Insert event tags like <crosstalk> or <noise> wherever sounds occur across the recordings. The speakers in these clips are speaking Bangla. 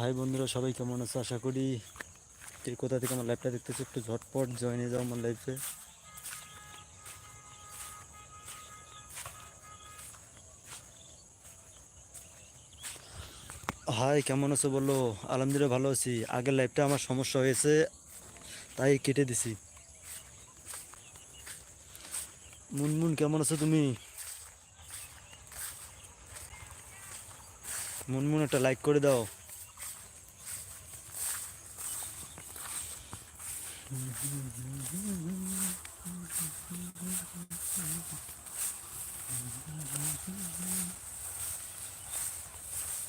হাই বন্ধুরা, সবাই কেমন আছো? আশা করি কে কোথা থেকে আমার লাইভটা দেখতেছো, একটু ঝটপট জয়েন যাও আমার লাইফে হাই, কেমন আছো বলো? আলহামদুলিল্লাহ ভালো আছি। আগের লাইফটা আমার সমস্যা হয়েছে, তাই কেটে দিছি। মুনমুন, কেমন আছো তুমি? মুনমুন, একটা লাইক করে দাও।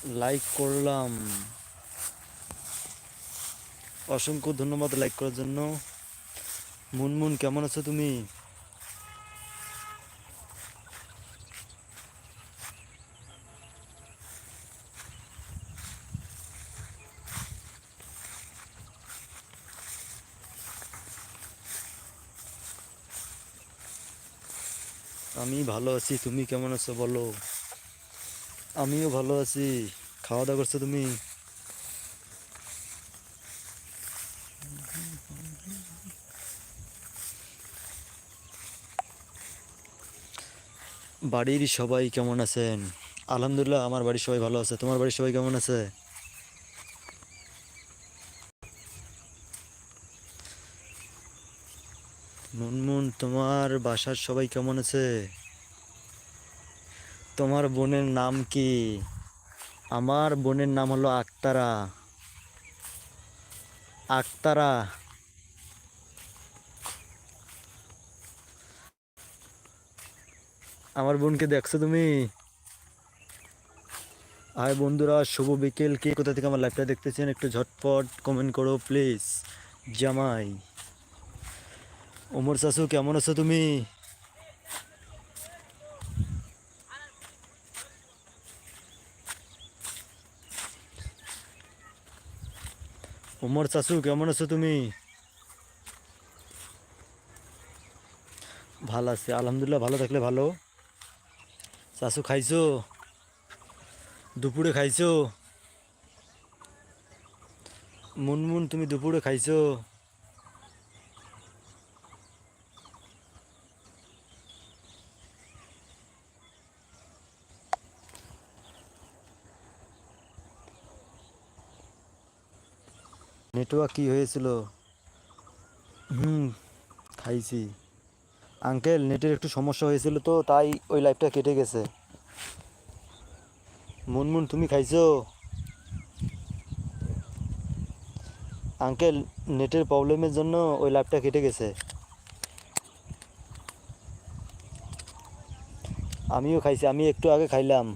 লাইক করলাম। অসংখ্য ধন্যবাদ লাইক করার জন্য। মুনমুন কেমন আছো তুমি? ভালো আছি, তুমি কেমন আছো বলো? আমিও ভালো আছি। খাওয়া দাওয়া করছ তুমি? বাড়ির সবাই কেমন আছেন? আলহামদুলিল্লাহ, আমার বাড়ির সবাই ভালো আছে। তোমার বাড়ির সবাই কেমন আছে? মুনমুন তোমার বাসার সবাই কেমন আছে? তোমার বোনের নাম কি? আমার বোনের নাম হলো আক্তারা। আক্তারা। আমার বোনকে দেখছ তুমি? আর বন্ধুরা, শুভ বিকেল। কে কোথা থেকে আমার লাইভটা দেখতেছেন একটু ঝটপট কমেন্ট করো প্লিজ জামাই। ওমর শাশু কেমন আছো তুমি? ওমর চাচু, কেমন আছো তুমি? ভালো আছে, আলহামদুলিল্লাহ, ভালো থাকলে ভালো। চাচু, খাইছো? দুপুরে খাইছো? মুনমুন, তুমি দুপুরে খাইছো? নেটওয়ার্ক কি হয়েছিল? হুম, খাইছি। আঙ্কেল, নেটের একটু সমস্যা হয়েছিল তো, তাই ওই লাইফটা কেটে গেছে। মুনমুন, তুমি খাইছো? আঙ্কেল, নেটের প্রবলেমের জন্য ওই লাইফটা কেটে গেছে। আমিও খাইছি, আমি একটু আগে খাইলাম।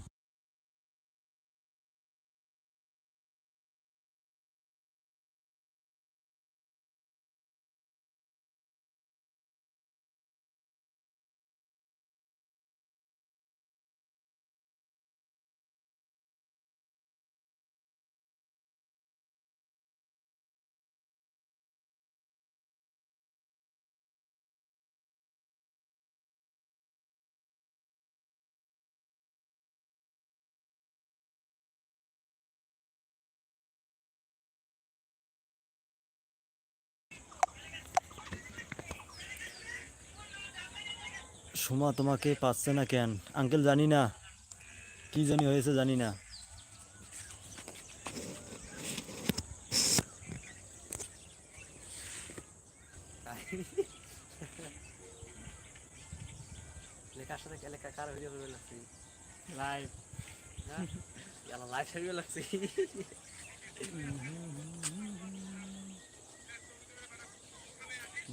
সোমা তোমাকে পাচ্ছে না কেন? আঙ্কেল জানি না। কি জানি হয়েছে জানি না। লেখার সাথে লেখা কার ভিডিও করবে লাগছি? লাইভ লাইভ ছবি লাগছি।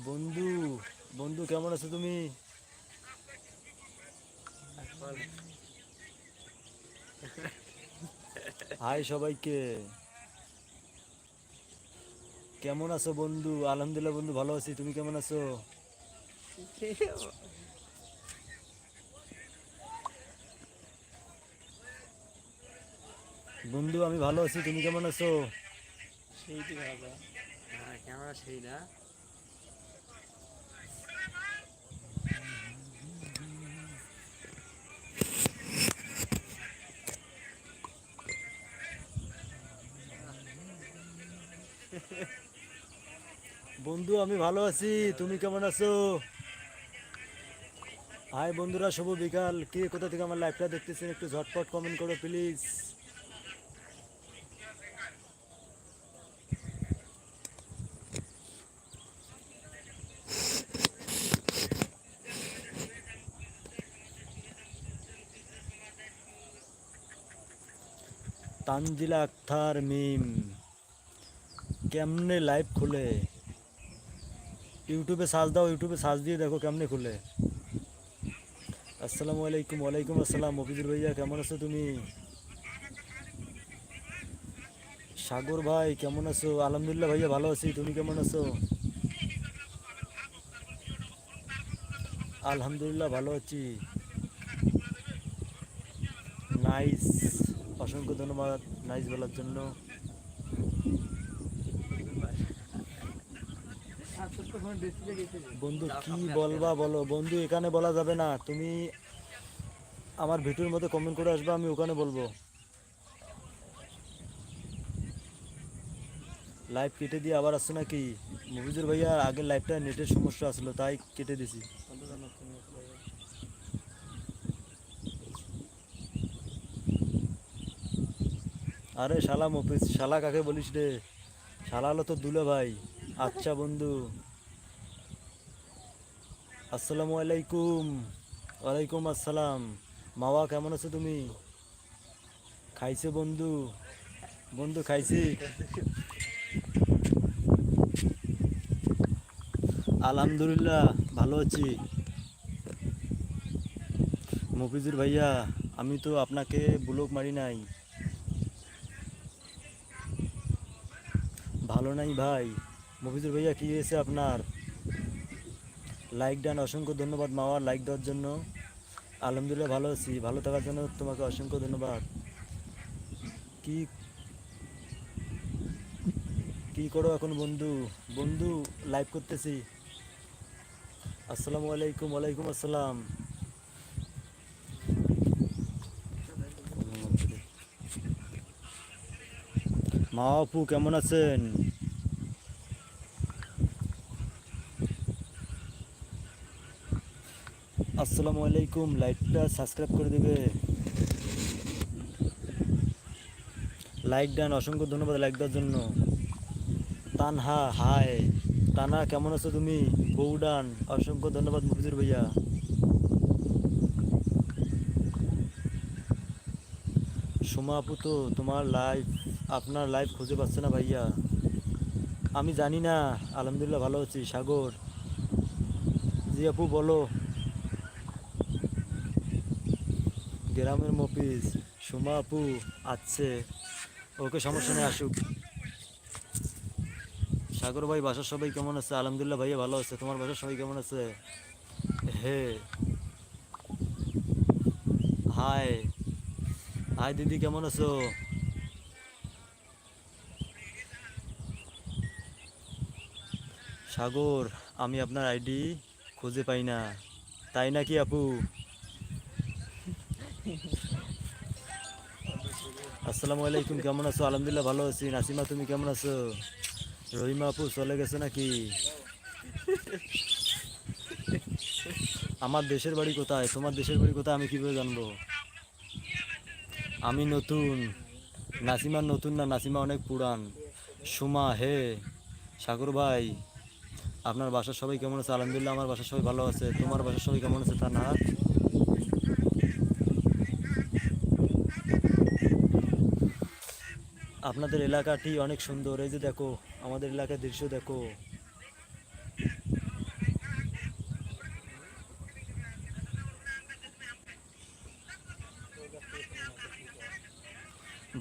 বন্ধু বন্ধু কেমন আছো তুমি? হাই সবাইকে। কেমন আছো বন্ধু? আলহামদুলিল্লাহ বন্ধু, ভালো আছি। তুমি কেমন আছো? বন্ধু, আমি ভালো আছি। তুমি কেমন আছো? সেইটি ভালো হ্যাঁ ক্যামেরা সেই না। বন্ধু, আমি ভালো আছি। তুমি কেমন আছো? হাই বন্ধুরা, শুভ বিকাল। কে কোথা থেকে আমার লাইফটা দেখতেছেন একটু ঝটপট কমেন্ট করো প্লিজ তানজিলা আক্তার মিম, কেমনে লাইভ খুলে? ইউটিউবে সার্চ দাও, ইউটিউবে সার্চ দিয়ে দেখো কেমনে খুলে। আসসালামু আলাইকুম, ওয়ালাইকুম আসসালাম মফিজুর ভাইয়া, কেমন আছো তুমি? সাগর ভাই, কেমন আছো? আলহামদুলিল্লাহ ভাইয়া ভালো আছি, তুমি কেমন আছো? আলহামদুলিল্লাহ ভালো আছি। নাইস, অসংখ্য ধন্যবাদ, নাইস বলার জন্য। বন্ধু, কি বলবা বলো? বন্ধু, এখানে বলা যাবে না। তুমি আমার ভিডিওর মধ্যে কমেন্ট করে আসবে, আমি ওখানে বলব। লাইভ কেটে দিয়ে আবার আসছে নাকি? মফিজুর ভাইয়া আগের লাইভটা নেটের সমস্যা আসলো তাই কেটে দিছি। আরে শালা মফিজ, শালা কাকে বলিস রে? শালা হলো তো দুলে ভাই আচ্ছা বন্ধু। আসসালামু আলাইকুম। ওয়ালাইকুম আসসালাম। মাওয়া, কেমন আছো তুমি? খাইছে বন্ধু? বন্ধু, খাইছি। আলহামদুলিল্লাহ, ভালো আছি। মফিজুর ভাইয়া, আমি তো আপনাকে ব্লক মারি নাই। ভালো নাই ভাই। মফিজুর ভাইয়া, কি হয়েছে আপনার? লাইক ডান অসংখ্য ধন্যবাদ মাওয়ার লাইক দেওয়ার জন্য। আলহামদুলিল্লাহ ভালো আছি, ভালো থাকার জন্য তোমাকে অসংখ্য ধন্যবাদ। কি কি করো এখন বন্ধু? বন্ধু লাইভ করতেছি। আসসালামু আলাইকুম, ওয়ালাইকুম আসসালাম। মা আপু, কেমন আছেন? আসসালামু আলাইকুম, লাইকটা সাবস্ক্রাইব করে দেবে। লাইক ডান অসংখ্য ধন্যবাদ লাইক দেওয়ার জন্য। তানহা, হাই। তানা কেমন আছো তুমি? বৌডান অসংখ্য ধন্যবাদ মুফিজুর ভাইয়া। সোমা আপু তো তোমার লাইফ, আপনার লাইফ খুঁজে পাচ্ছে না ভাইয়া। আমি জানি না, আলহামদুলিল্লাহ ভালো আছি, সাগর। জি আপু, বলো। গ্রামের মফিজ, সোমা আপু আছে। ওকে সমস্যা নেই, আসুক। সাগর ভাই, বাসার সবাই কেমন আছে? আলহামদুলিল্লাহ ভাইয়া ভালো আছে। তোমার বাসার সবাই কেমন আছে? হে। হাই হাই দিদি, কেমন আছো? সাগর, আমি আপনার আইডি খুঁজে পাই না। তাই নাকি আপু? আসসালামু আলাইকুম, কেমন আছো? আলহামদুলিল্লাহ ভালো আছি। নাসিমা, তুমি কেমন আছো? রহিমা আপু, চলে গেছে নাকি? আমার দেশের বাড়ি কোথায়? তোমার দেশের বাড়ি কোথায় আমি কীভাবে জানব? আমি নতুন। নাসিমা নতুন না, নাসিমা অনেক পুরান। সুমা, হে সাগর ভাই, আপনার বাসার সবাই কেমন আছে? আলহামদুলিল্লাহ, আমার বাসার সবাই ভালো আছে। তোমার বাসার সবাই কেমন আছে? তা না আপনাদের এলাকাটি অনেক সুন্দর। এই যে দেখো, আমাদের এলাকার দৃশ্য দেখো।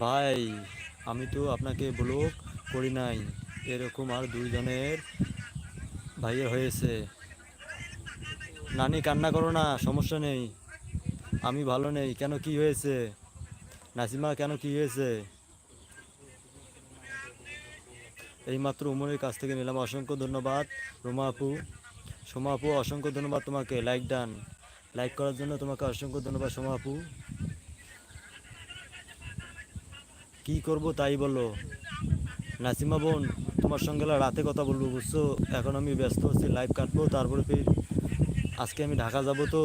ভাই, আমি তো আপনাকে ব্লক করি নাই। এরকম আর দুইজনের ভাইয়ের হয়েছে। নানি, কান্না করো না, সমস্যা নেই। আমি ভালো নেই। কেন কি হয়েছে? নাসিমা, কেন কি হয়েছে? এইমাত্র উমরের কাছ থেকে নিলাম। অসংখ্য ধন্যবাদ রোমা আপু সোমা আপু অসংখ্য ধন্যবাদ তোমাকে। লাইক ডান লাইক করার জন্য তোমাকে অসংখ্য ধন্যবাদ সোমা আপু কি করব তাই বলো। নাসিমা বোন, তোমার সঙ্গে রাতে কথা বলব, বুঝছ? এখন আমি ব্যস্ত আছি লাইভ কাটবো, তারপরে ফির আজকে আমি ঢাকা যাব তো।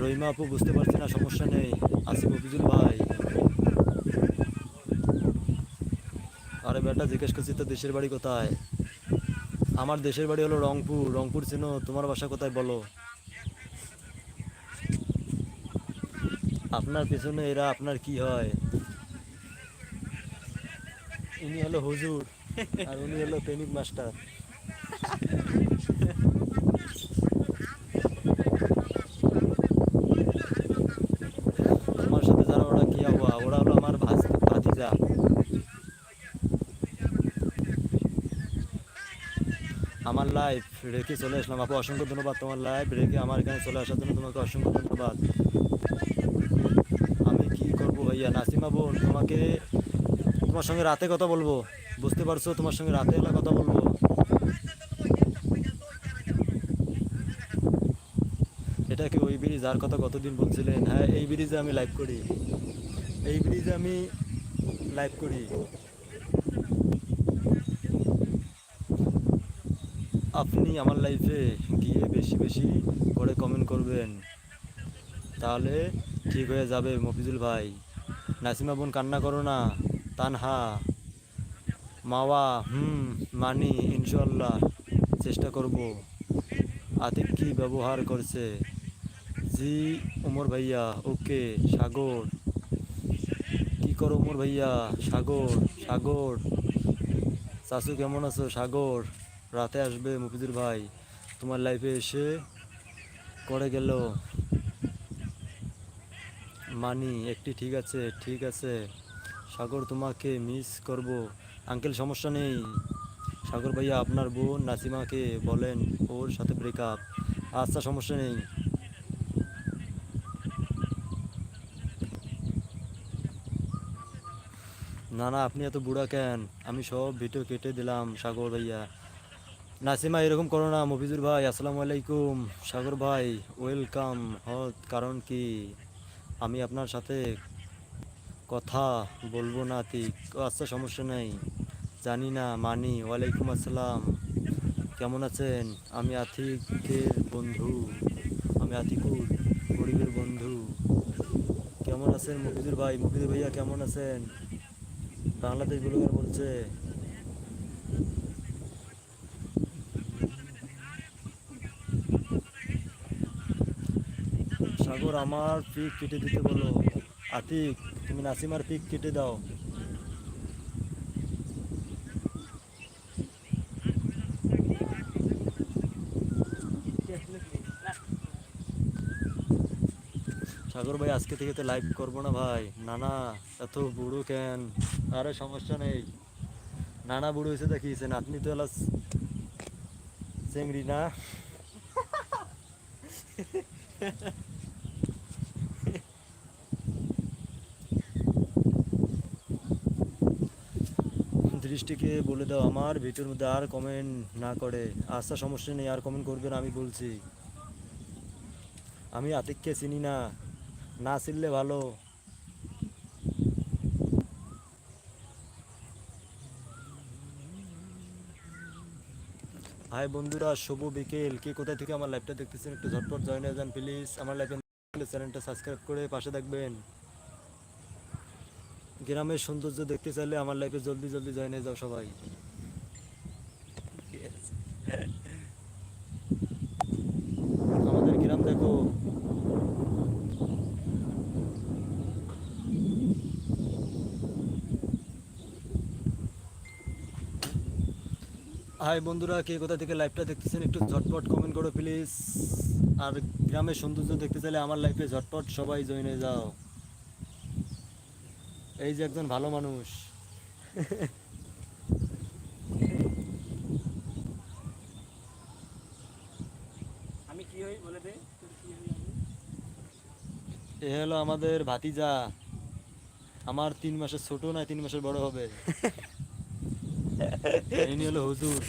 রহিমা আপু, বুঝতে পারছি না, সমস্যা নেই। আসি অফিজুল ভাই আরে বেটা জিজ্ঞেস করছি তো দেশের বাড়ি কোথায়? আমার দেশের বাড়ি হলো রংপুর। রংপুর চিনো, তোমার বাসা কোথায় বলো? আপনার পেছনে এরা, আপনার কি হয়? উনি হলো হুজুর, আর উনি হলো প্রেমিক মাস্টার তোমার সাথে যারা ওরা কি হওয়া ওরা হলো আমার ভাজ- ভাতিজা আমার লাইফ রেখে চলে আসলাম। আপু, অসংখ্য ধন্যবাদ তোমার লাইফ রেখে আমার এখানে চলে আসার জন্য তোমাকে অসংখ্য ধন্যবাদ। আমি কি করব ভাইয়া? নাসিমা বোন, তোমাকে তোমার সঙ্গে রাতে কথা বলব। বুঝতে পারছ? তোমার সঙ্গে রাতে এলা কথা বলব। এটা কি ওই ব্রিজ? যার কথা কতদিন বলছিলেন? হ্যাঁ এই ব্রিজে আমি লাইভ করি। এই ব্রিজে আমি লাইভ করি। আপনি আমার লাইফে গিয়ে বেশি বেশি করে কমেন্ট করবেন। তাহলে ঠিক হয়ে যাবে মফিজুল ভাই। নাসিমা বোন কান্না করো না। তানহা, মাওয়া, হুম, মানি ইনশাল্লাহ চেষ্টা করব। আতিক কি ব্যবহার করছে? জি ওমর ভাইয়া ওকে সাগর। কি করো ওমর ভাইয়া? সাগর সাগর। চাচু কেমন আছো? সাগর। রাতে আসবে মফিজুর ভাই। তোমার লাইফে এসে করে গেল। মানি, একটি ঠিক আছে ঠিক আছে। সাগর, তোমাকে মিস করব। আঙ্কেল সমস্যা নেই। সাগর ভাইয়া, আপনার বোন নাসিমাকে বলেন ওর সাথে ব্রেকআপ আচ্ছা সমস্যা নেই। না না, আপনি এত বুড়া কেন? আমি সব ভিডিও কেটে দিলাম, সাগর ভাইয়া। নাসিমা, এরকম করো না, মফিজুর ভাই, আসসালামু আলাইকুম। সাগর ভাই, ওয়েলকাম। হত কারণ কি? আমি আপনার সাথে কথা বলব না ও আচ্ছা সমস্যা নেই। জানি না, মানি। ওয়ালাইকুম আসসালাম। কেমন আছেন? আমি আতিকের বন্ধু। আমি আতিকুর গরিবের বন্ধু। কেমন আছেন মফিজুর ভাই? মফিজুর ভাইয়া, কেমন আছেন? বাংলাদেশ ব্লগার বলছে সাগর আমার পিক কেটে দিতে বলো আতিক, তুমি নাসিমার পিক কেটে দাও। সাগর ভাই, আজকে থেকে তো লাইভ করব না ভাই। নানা, এত বুড়ো কেন? আরে সমস্যা নেই। নানা বুড়ো হয়েছে দেখিয়েছেন আপনি তো এলা চেংড়ি না? <laughs> দৃষ্টিকে বলে দাও আমার, ভিডিওর মধ্যে আর কমেন্ট না করে। আচ্ছা সমস্যা নেই, আর কমেন্ট করবে না, আমি বলছি। আমি আতিককে চিনি না না চিনলে ভালো। হাই বন্ধুরা, শুভ বিকেল। কে কোথা থেকে আমার লাইভটা দেখতেছেন একটু ঝটপট জয়েন হয়ে যান প্লিজ আমার লাইভে চ্যানেলটা সাবস্ক্রাইব করে পাশে থাকবেন। গ্রামের সৌন্দর্য দেখতে চাইলে আমার লাইফে জলদি জলদি জয়েন হয়ে যাও সবাই। আমাদের গ্রাম দেখো। হাই বন্ধুরা, কে কোথা থেকে লাইভটা দেখতেছেন একটু ঝটপট কমেন্ট করো প্লিজ আর গ্রামের সৌন্দর্য দেখতে চাইলে আমার লাইফে ঝটপট সবাই জয়েন হয়ে যাও। এই যে একজন ভালো মানুষ। আমি কি হই বলে দে? এ হলো আমাদের ভাতিজা। আমার তিন মাসের ছোট না তিন মাসের বড় হবে। ইনি হলো হুজুর।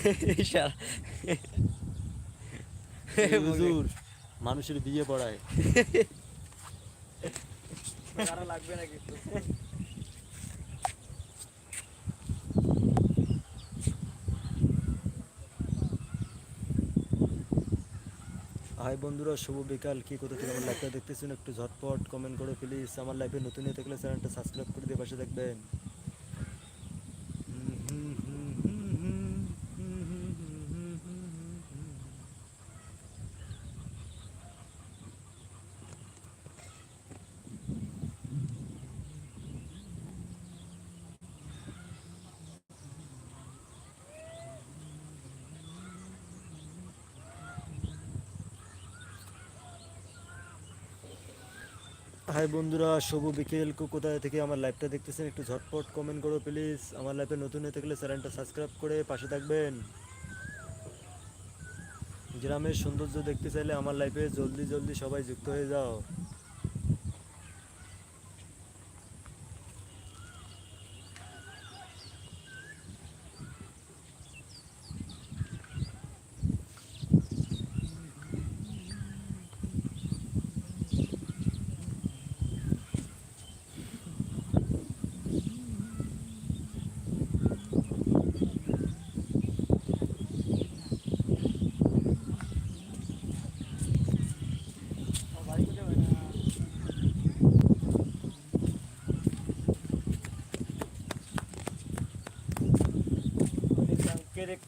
হুজুর মানুষের বিয়ে পড়ায়। লাগবে নাকি হাই বন্ধুরা, শুভ বিকাল। কি কোথা থেকে আমার লাইভটা দেখতেছেন? একটু ঝটপট কমেন্ট করে প্লিজ আমার লাইভে নতুন হয়ে থাকলে চ্যানেলটা সাবস্ক্রাইব করে দিয়ে পাশে দেখবেন হাই বন্ধুরা, শুভ বিকেল। কোথায় থেকে আমার লাইভটা দেখতেছেন একটু ঝটপট কমেন্ট করো প্লিজ আমার লাইফে নতুন হয়ে থাকলে চ্যানেলটা সাবস্ক্রাইব করে পাশে থাকবেন। গ্রামের সৌন্দর্য দেখতে চাইলে আমার লাইফে জলদি জলদি সবাই যুক্ত হয়ে যাও।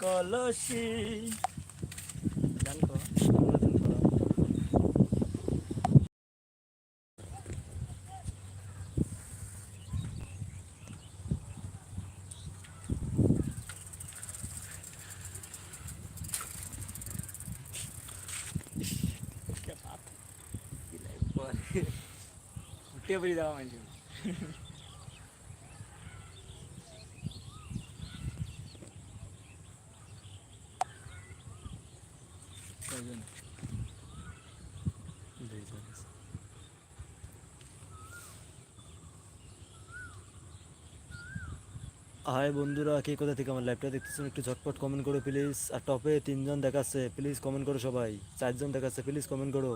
কলসি গান কর, নতুন কর। উঠে পড়ি দেওয়া মানে দুইজন। হাই বন্ধুরা, কে কোথা থেকে আমার লাইভটা দেখতেছেন? একটু ঝটপট কমেন্ট করো প্লিজ আর টপে তিনজন দেখাচ্ছে প্লিজ কমেন্ট করো সবাই। চারজন দেখাচ্ছে প্লিজ কমেন্ট করো।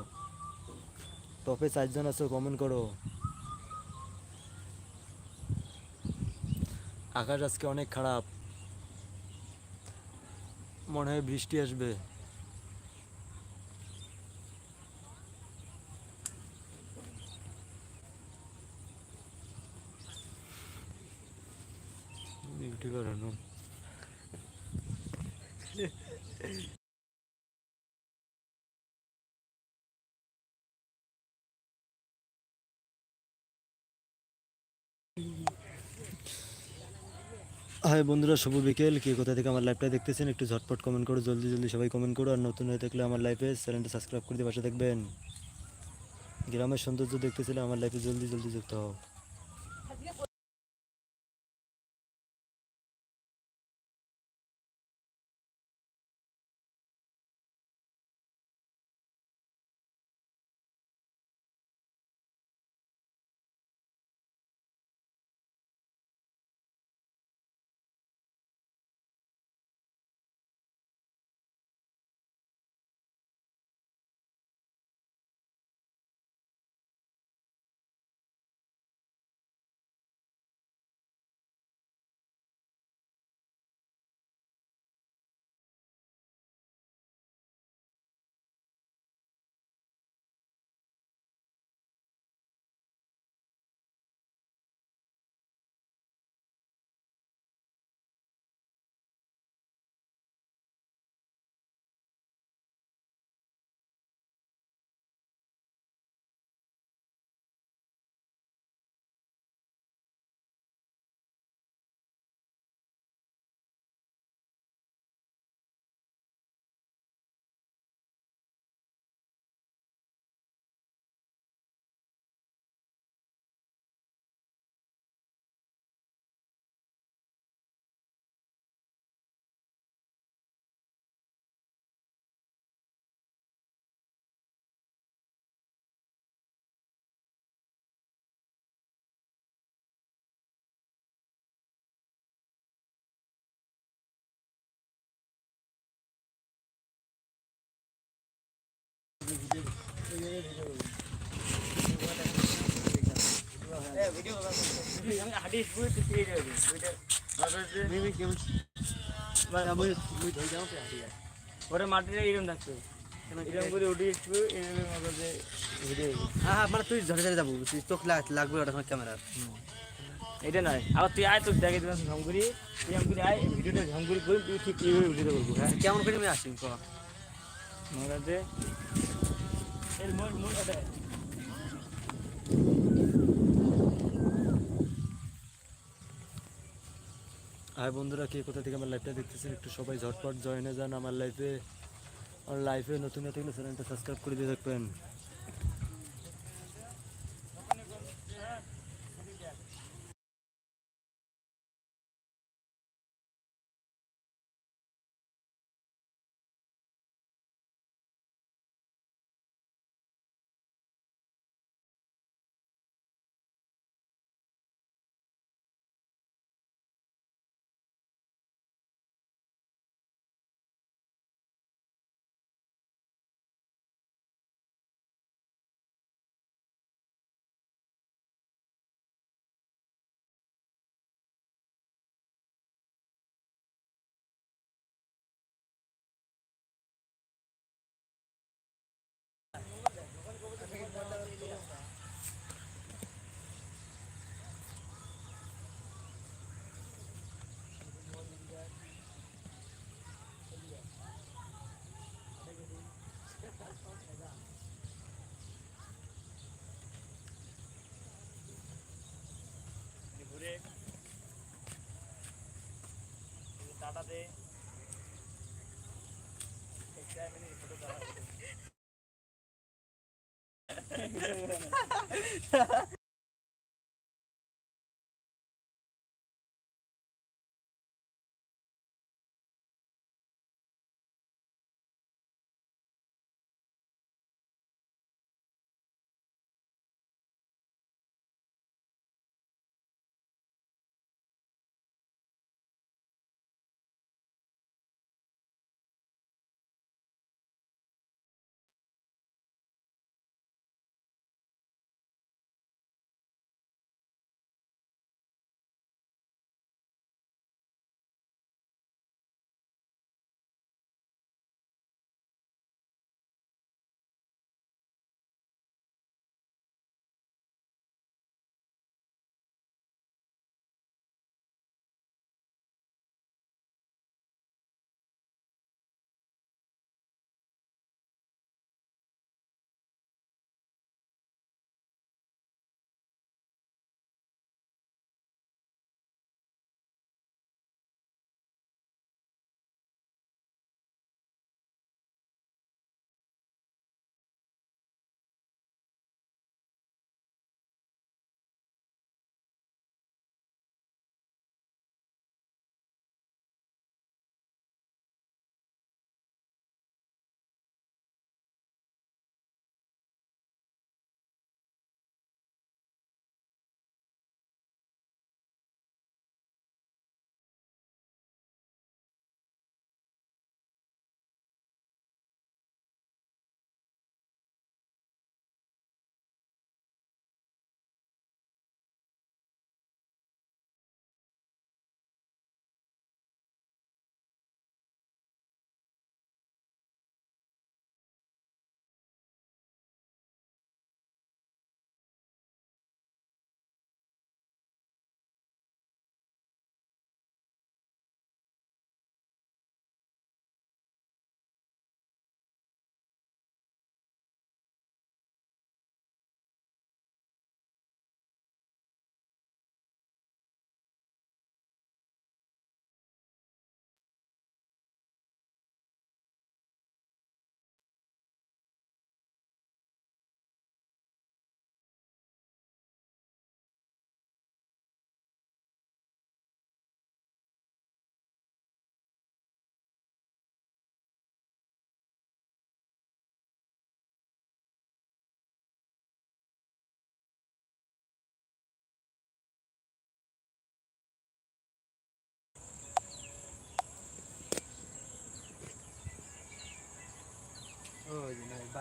টপে চারজন আছে কমেন্ট করো। আকাশ আজকে অনেক খারাপ। মনে হয় বৃষ্টি আসবে। হাই বন্ধুরা, শুভ বিকেল। কে কোথা থেকে আমার লাইফটা দেখতেছেন, একটু ঝটপট কমেন্ট করো, জলদি জলদি সবাই কমেন্ট করো। আর নতুন হয়ে থাকলে আমার লাইফে চ্যানেলটা সাবস্ক্রাইব করে দিয়ে পাশে দেখবেন গ্রামের সৌন্দর্য দেখতেছিলে, আমার লাইফে জলদি জলদি যুক্ত হও। ওরে মাটিতে এরকম থাকতো এরকম করে উঠে একটু এরকম ভিডিও হ্যাঁ হ্যাঁ মানে তুই ঝরে ঝরে যাব লাগবে ওটা ক্যামেরার এটা নয় আবার তুই আয় তোর দেখে দিলাম ঝম করি তুই এরকম আয় ভিডিওটা ঝম করি করি তুই ঠিক এইভাবে ভিডিওটা করব হ্যাঁ কেমন করে আমি আসি এটা। হাই বন্ধুরা কে কোথা থেকে আমার লাইফটা দেখতেছেন একটু সবাই ঝটপট জয়েনে যান আমার লাইফে আমার লাইফে নতুন নতুন চ্যানেলটা সাবস্ক্রাইব করে দিয়ে থাকবেন ঘুরে টাটা দে ওই যে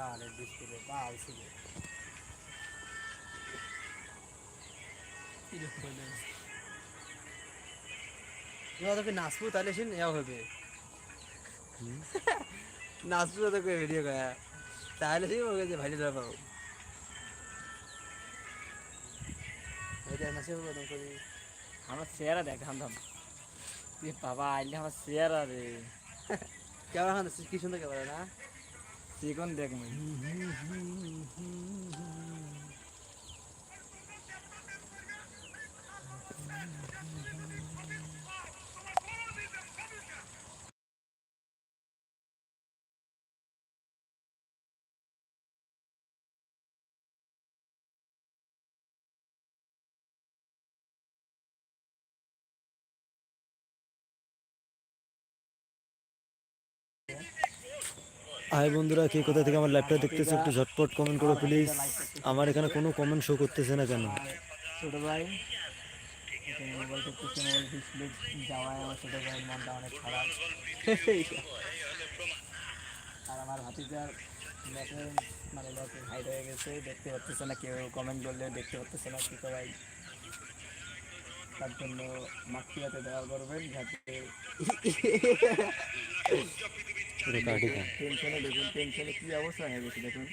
নাই বালের ডিসপ্লে বাল ছিল তোকে নাচবো তাহলে সে নেওয়া হবে নাচবো তো করে ভিডিও করে তাহলে সেই ওকে যে ভাইলে ধরা পাবো এটা নাচে বলো করি আমার চেহারা দেখ হামদাম এ বাবা আইলে আমার চেহারা রে কেমন এখন কি সুন্দর কেমন না চিকন দেখ হাই বন্ধুরা, কে কোথা থেকে আমার ল্যাপটপ দেখতেছে একটু ঝটপট কমেন্ট করো প্লিজ আমার এখানে কোনো কমেন্ট শো করতেছে না কেন? ছোট ভাই মোবাইল ডিসপ্লে যাওয়ায় আমার ভাইয়ের মনটা অনেক খারাপ। আর আমার মানে হাইড হয়ে গেছে, দেখতে না, কেউ কমেন্ট করলে দেখতে না তার জন্য যাতে টেনশনে দেখুন টেনশনে কি অবস্থা হয়ে গেছে দেখুন